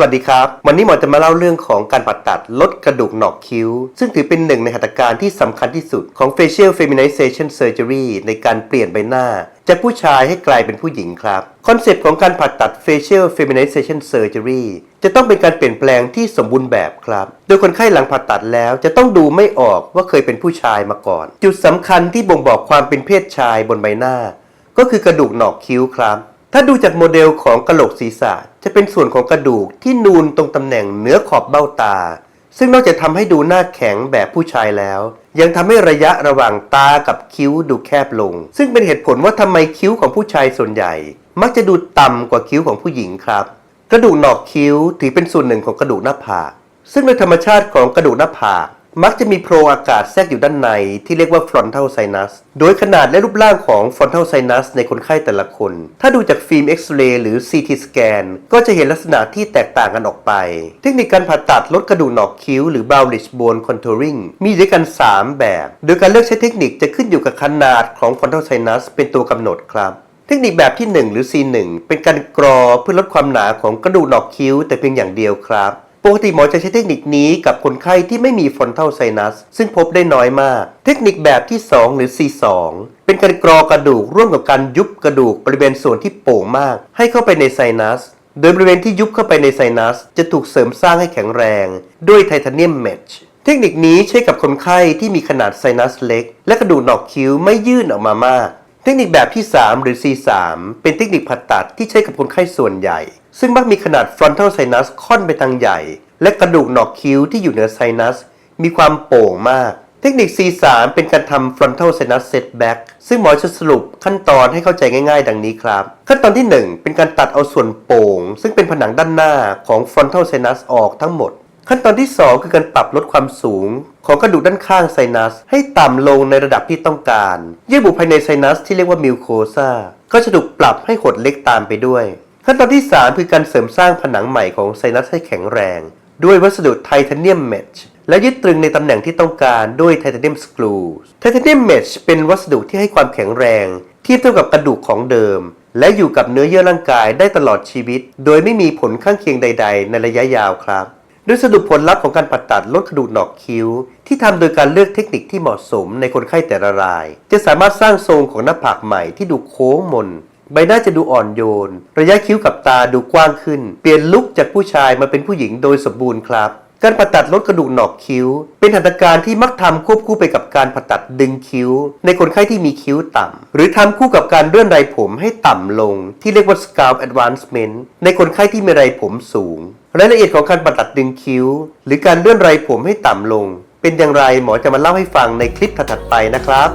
วัสดีครับ วันนี้หมอจะมาเล่าเรื่องของการผ่าตัดลดกระดูกหนอกคิ้ว ซึ่งถือเป็นหนึ่งในหัตถการที่สำคัญที่สุดของ facial feminization surgery ในการเปลี่ยนใบหน้าจากผู้ชายให้กลายเป็นผู้หญิงครับ คอนเซปต์ของการผ่าตัด facial feminization surgery จะต้องเป็นการเปลี่ยนแปลงที่สมบูรณ์แบบครับ โดยคนไข้หลังผ่าตัดแล้วจะต้องดูไม่ออกว่าเคยเป็นผู้ชายมาก่อน จุดสำคัญที่บ่งบอกความเป็นเพศชายบนใบหน้า ก็คือกระดูกหนอกคิ้วครับ ถ้าดูจากโมเดลของกระโหลกศีรษะ จะเป็นส่วนของกระดูกที่นูนตรงตำแหน่งเหนือขอบเบ้าตา ซึ่งนอกจากทำให้ดูหน้าแข็งแบบผู้ชายแล้ว ยังทำให้ระยะระหว่างตากับคิ้วดูแคบลง ซึ่งเป็นเหตุผลว่าทำไมคิ้วของผู้ชายส่วนใหญ่ มักจะดูต่ำกว่าคิ้วของผู้หญิงครับ กระดูกหนอกคิ้วถือเป็นส่วนหนึ่งของกระดูกหน้าผาก ซึ่งโดยธรรมชาติของกระดูกหน้าผาก มักจะมีโพรงอากาศแทรกอยู่ด้านในที่เรียกว่า frontal sinus โดยขนาดและรูปร่างของ frontal sinus ในคนไข้แต่ละคน ถ้าดูจากฟิล์มเอ็กซเรย์หรือ CT สแกนก็จะเห็นลักษณะที่แตกต่างกันออกไป เทคนิคการผ่าตัดลดกระดูกหนอกคิ้วหรือ Brownridge bone contouring มีด้วยกัน 3 แบบ โดยการเลือกใช้เทคนิคจะขึ้นอยู่กับขนาดของ frontal sinus เป็นตัวกำหนดครับเทคนิคแบบที่ 1 หรือ C1 เป็นการกรอเพื่อลดความหนาของกระดูกหนอกคิ้วแต่เพียงอย่างเดียวครับ ปกติหมอจะใช้เทคนิคนี้กับคนไข้ที่ไม่มี frontal sinus ซึ่งพบได้น้อยมาก เทคนิคแบบที่ 2 หรือ C2 เป็นการกรอกระดูกร่วมกับการยุบกระดูกบริเวณส่วนที่โป่งมาก ให้เข้าไปในไซนัสโดยบริเวณที่ยุบเข้าไปในไซนัสจะถูกเสริมสร้างให้แข็งแรงด้วยไทเทเนียมเมชเทคนิคนี้ใช้กับคนไข้ที่มีขนาดไซนัสเล็ก และกระดูกหนอกคิ้วไม่ยื่นออกมามาก เทคนิคแบบที่ 3 หรือ C3 เป็นเทคนิคผ่าตัดที่ใช้กับคนไข้ส่วนใหญ่ ซึ่งมักมีขนาด frontal sinus ค่อนไปทางใหญ่ และกระดูกหนอกคิ้วที่อยู่เหนือไซนัส มีความโป่งมาก เทคนิค C3 เป็นการทำ frontal sinus setback ซึ่งหมอจะสรุปขั้นตอนให้เข้าใจง่ายๆ ดังนี้ครับ ขั้นตอนที่ 1 เป็นการตัดเอาส่วนโป่ง ซึ่งเป็นผนังด้านหน้าของ frontal sinus ออกทั้งหมด ขั้นตอนที่ 2 คือการปรับลดความสูง ของกระดูกด้านข้างไซนัส ให้ต่ำลงในระดับที่ต้องการ เยื่อบุภายในไซนัสที่เรียกว่ามิวโคซาก็จะถูกปรับให้หดเล็กตามไปด้วย ขั้นตอนที่ 3 คือการเสริมสร้างผนังใหม่ของไซนัสให้แข็งแรง ด้วยวัสดุไทเทเนียมเมชและยึดตรึงในตำแหน่งที่ต้องการด้วยไทเทเนียมสกรูไทเทเนียมเมชเป็นวัสดุที่ให้ความแข็งแรงเทียบเท่ากับกระดูกของเดิม และอยู่กับเนื้อเยื่อร่างกายได้ตลอดชีวิต โดยไม่มีผลข้างเคียงใด ๆ ในระยะยาวครับ ดยสรุปผลลัพธ์ของการผ่าตัดลดกระดูกหนอกคิ้ว ที่ทำโดยการเลือกเทคนิคที่เหมาะสมในคนไข้แต่ละราย จะสามารถสร้างทรงของหน้าผากใหม่ที่ดูโค้งมน ใบหน้าจะดูอ่อนโยน ระยะคิ้วกับตาดูกว้างขึ้น เปลี่ยนลุคจากผู้ชายมาเป็นผู้หญิงโดยสมบูรณ์ครับการผ่าตัดลดกระดูกหนอกคิ้ว เป็นหัตถการที่มักทำควบคู่ไปกับการผ่าตัดดึงคิ้ว ในคนไข้ที่มีคิ้วต่ำหรือทำคู่กับการเลื่อนไรผมให้ต่ำลง ที่เรียกว่า scalp advancement ในคนไข้ที่มีไรผมสูง รายละเอียดของการผ่าตัดดึงคิ้ว หรือการเลื่อนไรผมให้ต่ำลง เป็นอย่างไรหมอจะมาเล่าให้ฟังในคลิปถัดไปนะครับ